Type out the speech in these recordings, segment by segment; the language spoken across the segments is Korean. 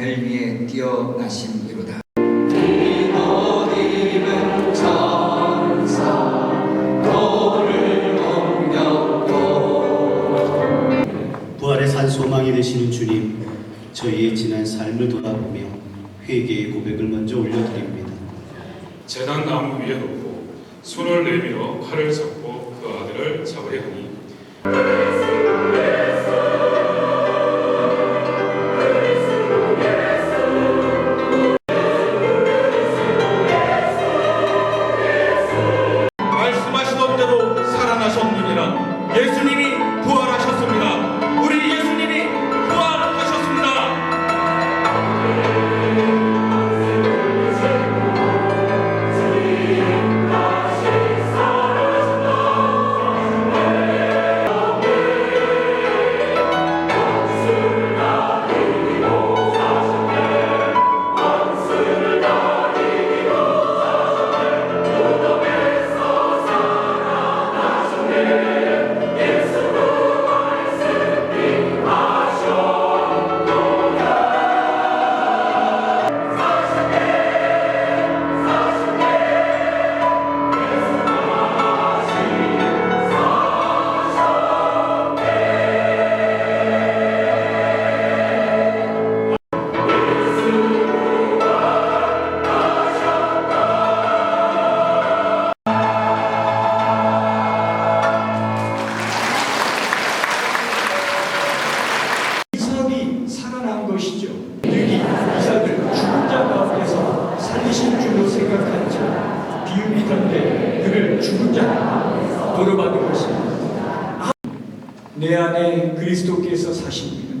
하늘 위에 뛰어나신 이로다. 부활의 산 소망이 되시는 주님, 저희의 지난 삶을 돌아보며 회개의 고백을 먼저 올려드립니다. 재단 나무 위에 놓고 손을 내밀어 칼을 잡고 그 아들을 잡으려 하니. 것입니다. 아, 내 안에 그리스도께서 사십니다.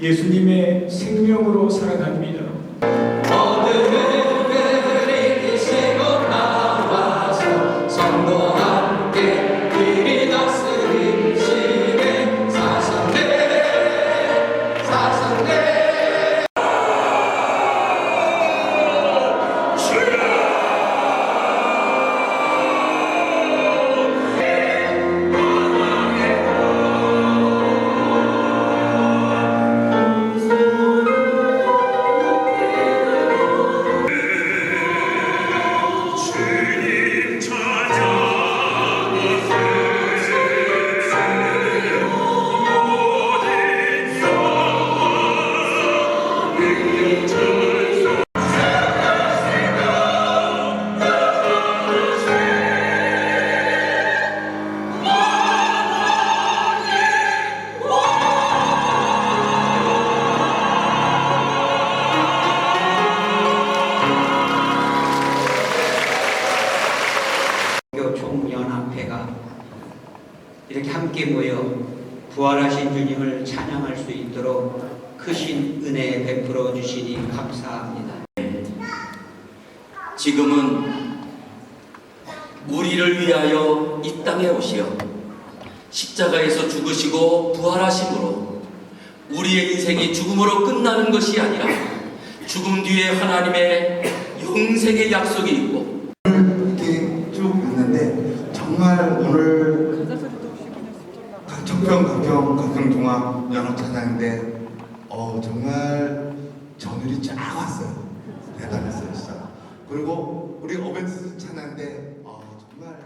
예수님의 생명으로 살아갑니다. 이렇게 함께 모여 부활하신 주님을 찬양할 수 있도록 크신 은혜 베풀어 주시니 감사합니다. 지금은 우리를 위하여 이 땅에 오시어 십자가에서 죽으시고 부활하심으로 우리의 인생이 죽음으로 끝나는 것이 아니라 죽음 뒤에 하나님의 영생의 약속이 있고 이렇게 쭉 있는데 정말 오늘 청평 가평 가평 동합 연합 찬양인데 어 정말 전율이 쫙 왔어요. 대단했어요 진짜. 그리고 우리 어벤져스 찬양인데 어 정말